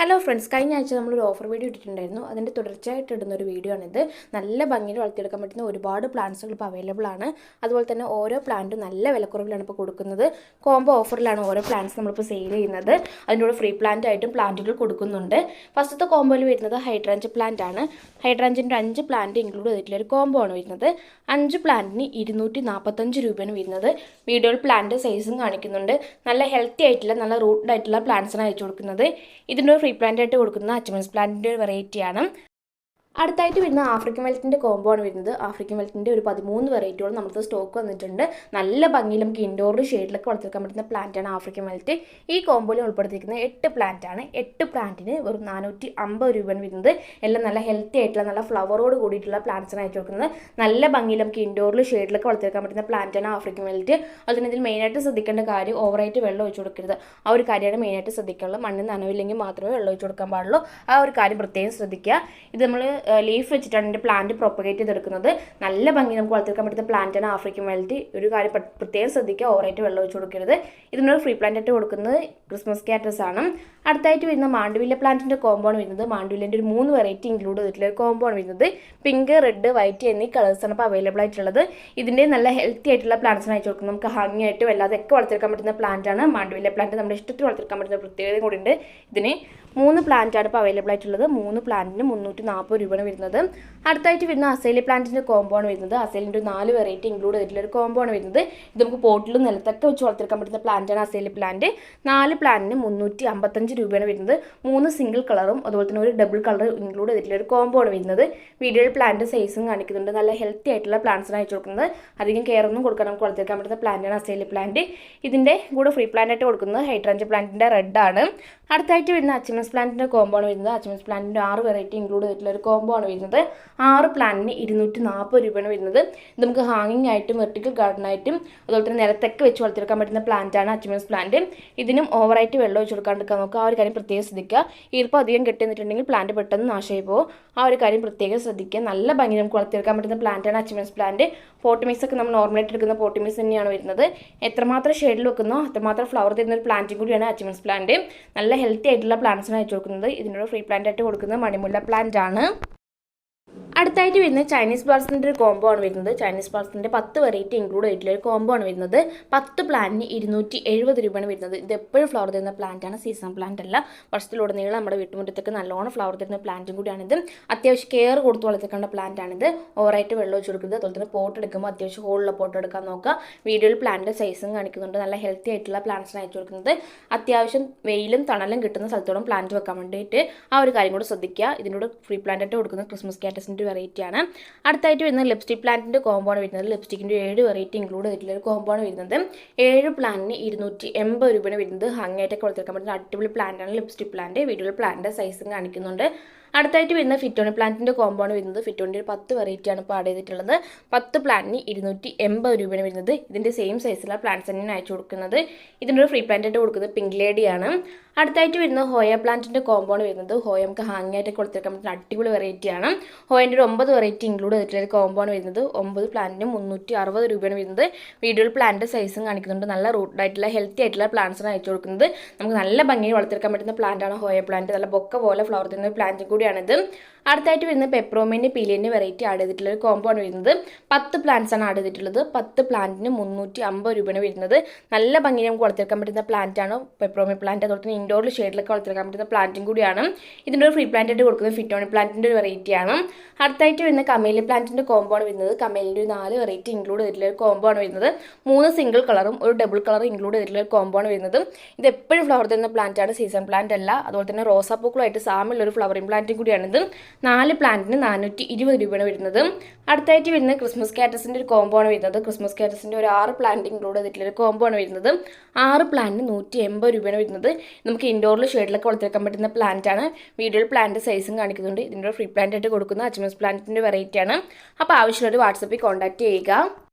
Hello friends കഴിഞ്ഞ ആഴ്ച നമ്മളൊരു ഓഫർ വീഡിയോ ഇട്ടിട്ടുണ്ടായിരുന്നു. അതിന്റെ തുടർച്ചയായിട്ട് ഇടുന്ന ഒരു വീഡിയോ ആണിത്. നല്ല ഭംഗിയിൽ വളർത്തിയെടുക്കാൻ പറ്റുന്ന ഒരുപാട് പ്ലാന്റ്സുകൾ ഇപ്പോൾ അവൈലബിൾ ആണ്. അതുപോലെ തന്നെ ഓരോ പ്ലാന്റും നല്ല വിലക്കുറവിലാണ് ഇപ്പോൾ കൊടുക്കുന്നത്. കോംബോ ഓഫറിലാണ് ഓരോ പ്ലാന്റ്സ് നമ്മളിപ്പോൾ സെയിൽ ചെയ്യുന്നത്. അതിന്റെ കൂടെ ഫ്രീ പ്ലാന്റ് ആയിട്ടും പ്ലാന്റുകൾ കൊടുക്കുന്നുണ്ട്. ഫസ്റ്റത്തെ കോംബോയിൽ വരുന്നത് ഹൈഡ്രാഞ്ച് പ്ലാന്റ് ആണ്. ഹൈഡ്രാഞ്ചിന്റെ അഞ്ച് പ്ലാന്റ് ഇൻക്ലൂഡ് ചെയ്തിട്ടുള്ള ഒരു കോംബോ ആണ് വരുന്നത്. അഞ്ച് പ്ലാന്റിന് ഇരുന്നൂറ്റി നാൽപ്പത്തഞ്ച് രൂപയാണ് വരുന്നത്. വീഡിയോയിൽ പ്ലാന്റ് സൈസും കാണിക്കുന്നുണ്ട്. നല്ല ഹെൽത്തി ആയിട്ടുള്ള നല്ല റൂട്ടഡ് ആയിട്ടുള്ള പ്ലാന്റ്സാണ് അയച്ചു കൊടുക്കുന്നത്. ഇതിന്റെ പ്ലാന്റ് ആയിട്ട് കൊടുക്കുന്ന അച്ചമൻസ് പ്ലാന്റിന്റെ ഒരു വെറൈറ്റിയാണ് അടുത്തായിട്ട് വരുന്ന ആഫ്രിക്കൻ വെൽറ്റിന്റെ കോംബോ ആണ് വരുന്നത്. ആഫ്രിക്കൻ വെൽറ്റിന്റെ ഒരു പതിമൂന്ന് വെറൈറ്റിയോളം നമുക്ക് സ്റ്റോക്ക് വന്നിട്ടുണ്ട്. നല്ല ഭംഗിയിൽ നമുക്ക് ഇൻഡോറിൽ ഷെയ്ഡിലൊക്കെ വളർത്തിയെടുക്കാൻ പറ്റുന്ന പ്ലാന്റാണ് ആഫ്രിക്കൻ വെൽറ്റ് ഈ കോംബോയിൽ ഉൾപ്പെടുത്തിയിരിക്കുന്ന എട്ട് പ്ലാന്റാണ് എട്ട് പ്ലാന്റിന് വെറും നാനൂറ്റി അമ്പത് രൂപയാണ് വരുന്നത്. എല്ലാം നല്ല ഹെൽത്തി ആയിട്ടുള്ള നല്ല ഫ്ലവറോട് കൂടിയിട്ടുള്ള പ്ലാന്റ്സാണ് അയച്ചു കൊടുക്കുന്നത് നല്ല ഭംഗിയിൽ നമുക്ക് ഇൻഡോറിൽ ഷെയ്ഡിലൊക്കെ വളർത്തിയെടുക്കാൻ പറ്റുന്ന പ്ലാന്റാണ് ആഫ്രിക്കൻ വെൽറ്റ് അതിന് ഇതിൽ മെയിനായിട്ട് ശ്രദ്ധിക്കേണ്ട കാര്യം ഓവറായിട്ട് വെള്ളം ഒഴിച്ചു കൊടുക്കരുത്. ആ ഒരു കാര്യമാണ് മെയിനായിട്ട് ശ്രദ്ധിക്കാനുള്ളത്. മണ്ണ് നനവില്ലെങ്കിൽ മാത്രമേ വെള്ളം ഒഴിച്ചു കൊടുക്കാൻ പാടുള്ളൂ. ആ ഒരു കാര്യം പ്രത്യേകം ശ്രദ്ധിക്കുക. ഇത് നമ്മൾ ലീഫ് വെച്ചിട്ടാണ് എന്റെ പ്ലാന്റ് പ്രൊപ്പഗേറ്റ് ചെയ്തെടുക്കുന്നത്. നല്ല ഭംഗി നമുക്ക് വളർത്തിയെടുക്കാൻ പറ്റുന്ന പ്ലാന്റ് ആണ് ആഫ്രിക്കൻ വെൽറ്റ് ഒരു കാര്യം പ്ര- പ്രത്യേകം ശ്രദ്ധിക്കുക ഓവറായിട്ട് വെള്ളം ഒഴിച്ചു കൊടുക്കരുത്. ഇതിനൊരു ഫ്രീ പ്ലാന്റ് ആയിട്ട് കൊടുക്കുന്നത് ക്രിസ്മസ് കാറ്റസ് ആണ്. അടുത്തായിട്ട് വരുന്ന മാണ്ടുവില്ല പ്ലാന്റിന്റെ ആണ് വരുന്നത്. മാണ്ടുവില്ലിന്റെ ഒരു മൂന്ന് വെറൈറ്റി ഇൻക്ലൂഡ് ചെയ്തിട്ടുള്ള ഒരു ആണ് വരുന്നത്. പിങ്ക് റെഡ് വൈറ്റ് എന്നീ കളേഴ്സാണ് ഇപ്പോൾ അവൈലബിൾ ആയിട്ടുള്ളത്. ഇതിന്റെ നല്ല ഹെൽത്തി ആയിട്ടുള്ള പ്ലാന്റ്സാണ് അയച്ചു കൊടുക്കുന്നത്. നമുക്ക് ഹാങ്ങി വല്ലാതെയൊക്കെ വളർത്തിയെടുക്കാൻ പറ്റുന്ന പ്ലാന്റാണ് മാണ്ടുവില്ല പ്ലാന്റ് നമ്മുടെ ഇഷ്ടത്തിൽ വളർത്തിയെടുക്കാൻ പറ്റുന്ന പ്രത്യേകത കൂടി ഉണ്ട് ഇതിന് മൂന്ന് പ്ലാന്റ് ആണ് ഇപ്പോൾ അവൈലബിൾ ആയിട്ടുള്ളത്. മൂന്ന് പ്ലാന്റിന് മുന്നൂറ്റി നാൽപ്പത് രൂപയാണ് വരുന്നത്. അടുത്തായിട്ട് വരുന്ന അസേലി പ്ലാന്റിന്റെ കോമ്പോ ആണ് വരുന്നത്. അസേലിന്റെ നാല് വെറൈറ്റി ഇൻക്ലൂഡ് ചെയ്തിട്ടുള്ള ഒരു കോമ്പോ ആണ് വരുന്നത്. ഇത് നമുക്ക് പോട്ടിലും നിലത്തൊക്കെ വെച്ച് വളർത്തിയെടുക്കാൻ പറ്റുന്ന പ്ലാന്റാണ് അസേലി പ്ലാന്റ് നാല് പ്ലാന്റിന് മുന്നൂറ്റി അമ്പത്തഞ്ച് രൂപയാണ് വരുന്നത്. മൂന്ന് സിംഗിൾ കളറും അതുപോലെ തന്നെ ഒരു ഡബിൾ കളർ ഇൻക്ലൂഡ് ചെയ്തിട്ടുള്ള ഒരു കോമ്പോ ആണ് വരുന്നത്. വീഡിയോയിൽ പ്ലാന്റ് സൈസും കാണിക്കുന്നുണ്ട്. നല്ല ഹെൽത്തി ആയിട്ടുള്ള പ്ലാന്റ്സാണ് അയച്ചു കൊടുക്കുന്നത്. അധികം കെയർ ഒന്നും കൊടുക്കാൻ നമുക്ക് വളർത്തിയെടുക്കാൻ പറ്റുന്ന പ്ലാന്റാണ് അസേലി പ്ലാന്റ് ഇതിന്റെ കൂടെ ഫ്രീ പ്ലാന്റ് ആയിട്ട് കൊടുക്കുന്നത് ഹൈഡ്രാഞ്ച് പ്ലാന്റിന്റെ റെഡ് ആണ്. അടുത്തായിട്ട് വരുന്ന അച്ചമൻസ് പ്ലാന്റിന്റെ കോമ്പോ ആണ് വരുന്നത്. അച്ചമൻസ് പ്ലാന്റിന്റെ ആറ് വെറൈറ്റി ഇൻക്ലൂഡ് ചെയ്തിട്ടുള്ള ഒരു ആണ് വരുന്നത്. ആറ് പ്ലാന്റിന് ഇരുന്നൂറ്റി നാൽപ്പത് രൂപയാണ് വരുന്നത്. ഇത് നമുക്ക് ഹാങ്ങിങ് ആയിട്ടും വെർട്ടിക്കൽ ഗാർഡൻ ആയിട്ടും അതുപോലെ തന്നെ നിലത്തൊക്കെ വെച്ച് വളർത്തിയെടുക്കാൻ പറ്റുന്ന പ്ലാന്റാണ് അച്ചുമൻസ് പ്ലാന്റ് ഇതിനും ഓവറായിട്ട് വെള്ളം ഒഴിച്ച് കൊടുക്കാണ്ടിരിക്കാൻ നോക്കുക. ആ ഒരു കാര്യം പ്രത്യേകം ശ്രദ്ധിക്കുക. ഈർപ്പം അധികം കെട്ടി നിന്നിട്ടുണ്ടെങ്കിൽ പ്ലാന്റ് പെട്ടെന്ന് നാശമായി പോകും. ആ ഒരു കാര്യം പ്രത്യേകം ശ്രദ്ധിക്കുക. നല്ല ഭംഗി നമുക്ക് വളർത്തിയെടുക്കാൻ പറ്റുന്ന പ്ലാന്റാണ് അച്ചുമൻസ് പ്ലാന്റ് പോട്ടിമിക്സ് ഒക്കെ നമ്മൾ നോർമലായിട്ട് എടുക്കുന്ന പോട്ടിമിക്സ് തന്നെയാണ് വരുന്നത്. എത്രമാത്രം ഷെയ്ഡിൽ വെക്കുന്നോ അത്രമാത്രം ഫ്ലവർ തരുന്ന ഒരു പ്ലാന്റും കൂടിയാണ് അച്ചുമൻസ് പ്ലാന്റ് നല്ല ഹെൽത്തി ആയിട്ടുള്ള പ്ലാന്റ്സാണ് അയച്ചു കൊടുക്കുന്നത്. ഇതിനോട് ഫ്രീ പ്ലാന്റ് ആയിട്ട് കൊടുക്കുന്നത് മണിമുല്ല പ്ലാന്റ് ആണ്. അടുത്തായിട്ട് വരുന്നത് ചൈനീസ് പാർസലിന്റെ ഒരു കോംബോ ആണ് വരുന്നത്. ചൈനീസ് പാർസലിന്റെ പത്ത് വെറൈറ്റി ഇൻക്ലൂഡ് ആയിട്ടുള്ള ഒരു കോംബോ ആണ് വരുന്നത്. പത്ത് പ്ലാന്റിന് ഇരുന്നൂറ്റി എഴുപത് രൂപയാണ് വരുന്നത്. ഇത് എപ്പോഴും ഫ്ലവർ തരുന്ന പ്ലാന്റ് ആണ്. സീസൺ പ്ലാന്റ് അല്ല. വർഷത്തിലുടനീളം നമ്മുടെ വീട്ടുമുറ്റത്തൊക്കെ നല്ലോണം ഫ്ലവർ തരുന്ന പ്ലാന്റും കൂടിയാണിത് അത്യാവശ്യം കെയർ കൊടുത്ത് വളർത്തിക്കേണ്ട പ്ലാന്റ് ആണിത് ഓവറായിട്ട് വെള്ളം ഒഴിച്ച് കൊടുക്കുന്നത്. അതുപോലെ തന്നെ പോട്ട് എടുക്കുമ്പോൾ അത്യാവശ്യം ഹോളുള്ള പോട്ട് എടുക്കാൻ നോക്കുക. വീഡിയോയിൽ പ്ലാന്റ് സൈസും കാണിക്കുന്നുണ്ട്. നല്ല ഹെൽത്തി ആയിട്ടുള്ള പ്ലാന്റ്സാണ് അയച്ചു കൊടുക്കുന്നത്. അത്യാവശ്യം വെയിലും തണലും കിട്ടുന്ന സ്ഥലത്തോളം പ്ലാന്റ് വെക്കാൻ വേണ്ടിയിട്ട് ആ ഒരു കാര്യം കൂടെ ശ്രദ്ധിക്കുക. ഇതിനോട് ഫ്രീ പ്ലാന്റ് ആയിട്ട് കൊടുക്കുന്ന ക്രിസ്മസ് കാറ്റസിന്റെ വെറൈറ്റി ആണ്. അടുത്തായിട്ട് വരുന്നത് ലിപ്സ്റ്റിക് പ്ലാന്റിന്റെ കോമ്പോ ആണ് വരുന്നത്. ലിപ്സ്റ്റിക്കിന്റെ ഏഴ് വെറൈറ്റി ഇൻക്ലൂഡ് ചെയ്തിട്ടുള്ള ഒരു കോമ്പോ ആണ് വരുന്നത്. ഏഴ് പ്ലാന്റിന് ഇരുന്നൂറ്റി എൺപത് രൂപയാണ് വരുന്നത്. ഹങ്ങായിട്ടൊക്കെ കൊടുത്തിരിക്കാൻ പറ്റുന്ന അടിപൊളി പ്ലാന്റാണ് ലിപ്സ്റ്റിക് പ്ലാന്റ് വീഡിയോയിൽ പ്ലാന്റിന്റെ സൈസും കാണിക്കുന്നുണ്ട്. അടുത്തായിട്ട് വരുന്ന ഫിറ്റോണി പ്ലാന്റിന്റെ കോമ്പോ ആണ് വരുന്നത് ഫിറ്റോണിന്റെ ഒരു പത്ത് വെറൈറ്റിയാണ് ഇപ്പോൾ ആഡ് ചെയ്തിട്ടുള്ളത്. പത്ത് പ്ലാന്റിന് ഇരുന്നൂറ്റി എൺപത് രൂപയാണ് വരുന്നത്. ഇതിന്റെ സെയിം സൈസിലുള്ള പ്ലാന്റ്സ് തന്നെയാണ് അയച്ചു കൊടുക്കുന്നത്. ഇതിന്റെ ഒരു ഫ്രീ പ്ലാന്റ് ആയിട്ട് കൊടുക്കുന്നത് പിങ്ക് ലേഡിയാണ് അടുത്തായിട്ട് വരുന്നത് ഹോയ പ്ലാന്റിന്റെ ആണ് വരുന്നത് ഹോയ നമുക്ക് ഹാങ് ആയിട്ട് കൊടുത്തിരിക്കാൻ പറ്റുന്ന അടിപൊളി വെറൈറ്റിയാണ് ഹോയന്റെ ഒരു ഒമ്പത് വെറൈറ്റി ഇൻക്ലൂഡ് ചെയ്തിട്ടുള്ള ഒരു ആണ് വരുന്നത് ഒമ്പത് പ്ലാന്റിന് മുന്നൂറ്റി അറുപത് രൂപയാണ് വരുന്നത്. വീഡിയോയിൽ പ്ലാന്റ് സൈസും കാണിക്കുന്നുണ്ട്. നല്ല റൂട്ട് ആയിട്ടുള്ള ഹെൽത്തി ആയിട്ടുള്ള പ്ലാന്റ്സാണ് അയച്ചു കൊടുക്കുന്നത്. നമുക്ക് നല്ല ഭംഗി വളർത്തിയെടുക്കാൻ പറ്റുന്ന പ്ലാന്റാണ് ഹോയ പ്ലാന്റ് നല്ല ബൊക്ക പോലെ ഫ്ലവർ തരുന്ന പ്ലാന്റും കൂടിയാണിത്. അടുത്തായിട്ട് വരുന്നത് പെപ്രോമിന്റെ പീലിയന്റെ വെറൈറ്റി ആഡ് ചെയ്തിട്ടുള്ള ഒരു കോംബോ ആണ് വരുന്നത്. പത്ത് പ്ലാന്റ്സ് ആണ് ആഡ് ചെയ്തിട്ടുള്ളത്. പത്ത് പ്ലാന്റിന് മുന്നൂറ്റി അമ്പത് രൂപയാണ് വരുന്നത്. നല്ല ഭംഗി നമുക്ക് വളർത്തിയെടുക്കാൻ പറ്റുന്ന പ്ലാന്റ് ആണ്. പെപ്രോമി പ്ലാന്റ് അതുപോലെ തന്നെ ഇൻഡോറിൽ ഷെയ്ഡിലൊക്കെ വളർത്തിയെടുക്കാൻ പറ്റുന്ന പ്ലാന്റും കൂടിയാണ്. ഇതിന്റെ ഒരു ഫ്രീ പ്ലാന്റ് ആയിട്ട് കൊടുക്കുന്നത് ഫിറ്റോണി പ്ലാന്റിന്റെ ഒരു വെറൈറ്റിയാണ് അടുത്തായിട്ട് വരുന്ന കമേലി പ്ലാന്റിന്റെ കോംബോ ആണ് വരുന്നത്. കമേലിന്റെ ഒരു നാല് വെറൈറ്റി ഇൻക്ലൂഡ് ചെയ്തിട്ടുള്ള ഒരു കോംബോ ആണ് വരുന്നത്. മൂന്ന് സിംഗിൾ കളറും ഒരു ഡബിൾ കളറും ഇൻക്ലൂഡ് ചെയ്തിട്ടുള്ള ഒരു കോംബോ ആണ് വരുന്നത്. ഇത് എപ്പോഴും ഫ്ലവർ തരുന്ന പ്ലാന്റ് ആണ്. സീസൺ പ്ലാന്റ് അല്ല. അതുപോലെ തന്നെ റോസാപ്പൂക്കളുമായിട്ട് സാമുള്ള ഒരു ഫ്ലവറിംഗ് പ്ലാന്റും കൂടിയാണിത് നാല് പ്ലാന്റിന് നാനൂറ്റി ഇരുപത് രൂപയാണ് വരുന്നത്. അടുത്തായിട്ട് വരുന്നത് ക്രിസ്മസ് കാറ്റസിന്റെ ഒരു കോമ്പോ ആണ് വരുന്നത്. ക്രിസ്മസ് കാറ്റസിന്റെ ഒരു ആറ് പ്ലാന്റ് ഇൻക്ലൂഡ് ചെയ്തിട്ടുള്ള ഒരു കോമ്പോ ആണ് വരുന്നത്. ആറ് പ്ലാന്റിന് നൂറ്റി എൺപത് രൂപയാണ് വരുന്നത്. നമുക്ക് ഇൻഡോറിൽ ഷെയ്ഡിലൊക്കെ വളർത്തിയെടുക്കാൻ പറ്റുന്ന പ്ലാന്റ് ആണ്. വീഡിയോയിൽ പ്ലാന്റ് സൈസും കാണിക്കുന്നുണ്ട്. ഇതിന്റെ ഫ്രീ പ്ലാന്റ് ആയിട്ട് കൊടുക്കുന്ന അച്ചമസ് പ്ലാന്റിന്റെ വെറൈറ്റി ആണ്. അപ്പോൾ ആവശ്യമുള്ളവർ വാട്സപ്പിൽ കോൺടാക്ട് ചെയ്യുക.